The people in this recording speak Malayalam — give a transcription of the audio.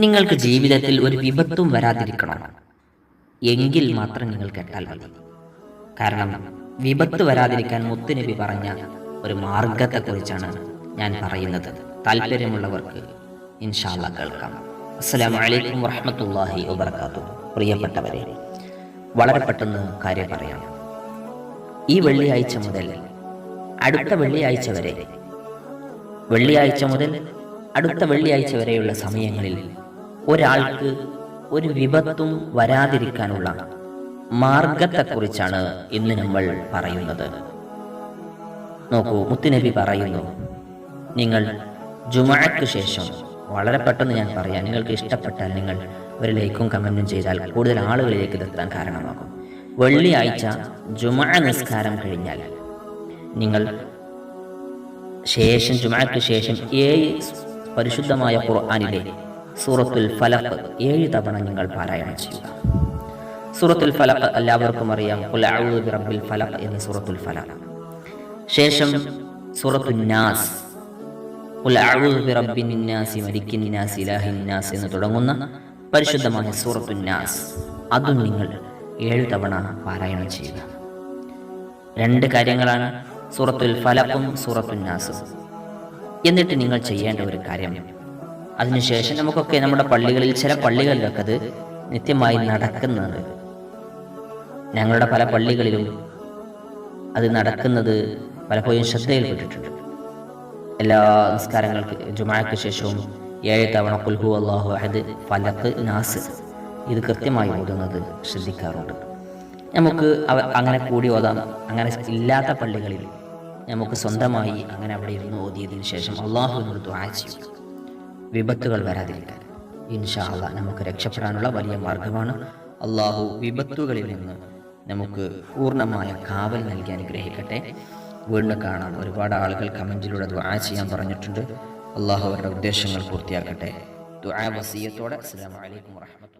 നിങ്ങൾക്ക് ജീവിതത്തിൽ ഒരു വിപത്തും വരാതിരിക്കണം. എങ്കിൽ മാത്രം നിങ്ങൾ കേട്ടാൽ മതി. കാരണം വിപത്ത് വരാതിരിക്കാൻ മുത്തുനബി പറഞ്ഞ ഒരു മാർഗത്തെക്കുറിച്ചാണ് ഞാൻ പറയുന്നത്. താല്പര്യമുള്ളവർക്ക് ഇൻഷാല്ല കേൾക്കാം. അസ്സാം വലൈക്കും വറഹ്മത്തുള്ളാഹി വബർക്കാത്തു പ്രിയപ്പെട്ടവരെ വളരെ പെട്ടെന്ന് കാര്യം പറയാം. ഈ വെള്ളിയാഴ്ച മുതൽ അടുത്ത വെള്ളിയാഴ്ച വരെ വെള്ളിയാഴ്ച മുതൽ അടുത്ത വെള്ളിയാഴ്ച വരെയുള്ള സമയങ്ങളിൽ ഒരാൾക്ക് ഒരു വിപത്തും വരാതിരിക്കാനുള്ള മാർഗത്തെക്കുറിച്ചാണ് ഇന്ന് നമ്മൾ പറയുന്നത്. നോക്കൂ മുത്തുനബി പറയുന്നു നിങ്ങൾ ജുമാക്ക് ശേഷം വളരെ പെട്ടെന്ന് ഞാൻ പറയാം നിങ്ങൾക്ക് ഇഷ്ടപ്പെട്ടാൽ നിങ്ങൾ ഒരു ലൈക്കും കമന്റും ചെയ്താൽ കൂടുതൽ ആളുകളിലേക്ക് ഇതെത്താൻ കാരണമാകും. വെള്ളിയാഴ്ച ജുമാ നിസ്കാരം കഴിഞ്ഞാൽ നിങ്ങൾ ശേഷം ജുമാക്ക് ശേഷം ഏഴ് പരിശുദ്ധമായ ഖുർആനിലെ സൂറത്തുൽ ഫലഖ് ഏഴ് തവണ നിങ്ങൾ പാരായണം ചെയ്യുക സൂറത്തുൽ ഫലഖ് എല്ലാവർക്കും അറിയാം. റബ്ബിൽ ഫലഖ് എന്ന സൂറത്തുൽ ഫലഖ്. ശേഷം സൂറത്തുൽ നാസ്. എന്ന് തുടങ്ങുന്ന പരിശുദ്ധമായ സൂറത്തുൽ നാസ്. അതും നിങ്ങൾ ഏഴ് തവണ പാരായണം ചെയ്യുക. രണ്ട് കാര്യങ്ങളാണ് സൂറത്തുൽ ഫലഖും സൂറത്തുൽ നാസും. എന്നിട്ട് നിങ്ങൾ ചെയ്യേണ്ട ഒരു കാര്യം അതിനുശേഷം നമുക്കൊക്കെ നമ്മുടെ പള്ളികളിൽ ചില പള്ളികളിലൊക്കെ അത് നിത്യമായി നടക്കുന്നുണ്ട്. ഞങ്ങളുടെ പല പള്ളികളിലും അത് നടക്കുന്നത് പലപ്പോഴും ശ്രദ്ധയിൽപ്പെട്ടിട്ടുണ്ട്. എല്ലാ നിസ്കാരങ്ങൾക്ക് ജുമാക്ക് ശേഷവും ഏഴ് തവണ കുൽഹു അള്ളാഹു അഹദ് ഫലക്ക് നാസ് ഇത് കൃത്യമായി ഓതുന്നത് ശ്രദ്ധിക്കാറുണ്ട്. നമുക്ക് അങ്ങനെ കൂടി ഓതാം. അങ്ങനെ ഇല്ലാത്ത പള്ളികളിൽ നമുക്ക് സ്വന്തമായി അങ്ങനെ അവിടെ ഇരുന്ന് ഓതിയതിനു ശേഷം അള്ളാഹുവിനോട് ദുആ ചെയ്യും. വിപത്തുകൾ വരാതിരിക്കാൻ. ഇൻഷാ അള്ളാ നമുക്ക് രക്ഷപ്പെടാനുള്ള വലിയ മാർഗമാണ് അള്ളാഹു വിപത്തുകളിൽ നിന്ന് നമുക്ക് പൂർണമായ കാവൽ നൽകി അനുഗ്രഹിക്കട്ടെ. വീണ്ടും കാണാം. ഒരുപാട് ആളുകൾ കമന്റിലൂടെ ദുആ ചെയ്യാൻ പറഞ്ഞിട്ടുണ്ട്. അള്ളാഹു അവരുടെ ഉദ്ദേശങ്ങൾ പൂർത്തിയാക്കട്ടെ. ദുആ വസീയത്തോടെ. അസ്സലാമു അലൈക്കും വറഹ്മത്തുള്ളാഹി